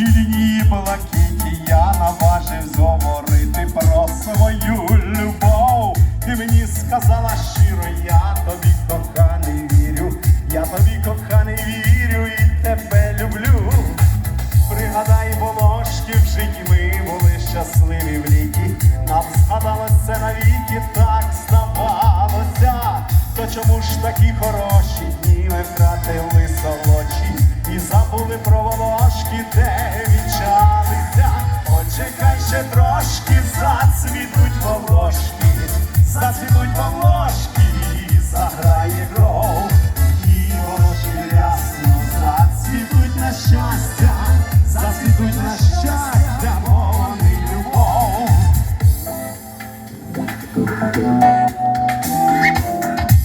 Довгі лінії блакиті, я наважив говорити про свою любов. Ти мені сказала щиро, я тобі коханий вірю, я тобі коханий вірю і тебе люблю. Пригадай волошки в житті ми були щасливі в літі. Нам згадалося навіки, так здавалося. То чому ж такі хороші дні ми втратили солодші і забули про волошки, де вінчалися. Почекай ще трошки, зацвітуть волошки, зацвітуть волошки, заграє кров. І волошки рясно зацвітуть на щастя, зацвітуть на щастя, бо вони любов.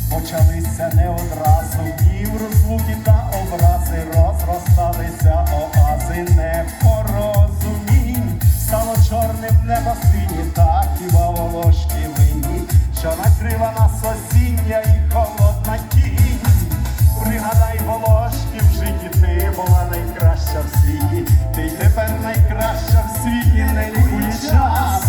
Почалися не одразу дні в розлуки та сині, так хіба волошки винні, що накрила нас осіння і холодна тінь. Пригадай волошки в житті, ти була найкраща в світі, ти й тепер найкраща в світі, не лікує час.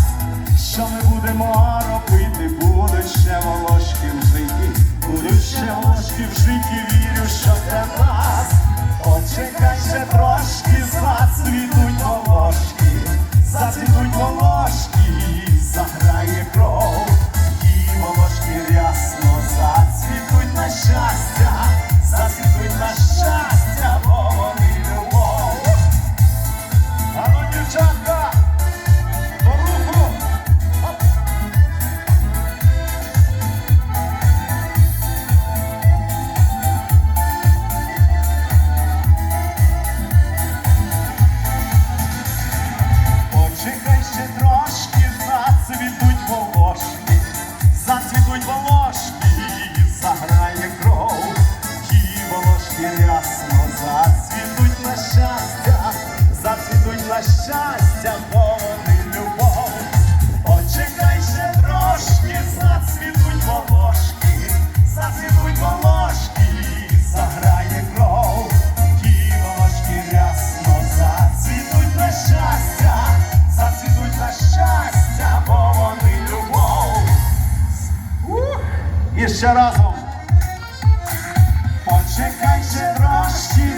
Що ми будемо робити? Будуть ще волошки в житті, будуть ще волошки в житті, вірю, що для нас. Почекай ще трошки, зацвітуть волошки, щастя, повний любов, Почекай ще трошки, зацвітуть волошки, зацвітуть волошки, заграє кров, ті волошки рясно зацвітуть на щастя, зацвітуть на щастя, бо любов. Ух! І ще разом. очекай, ще трошки.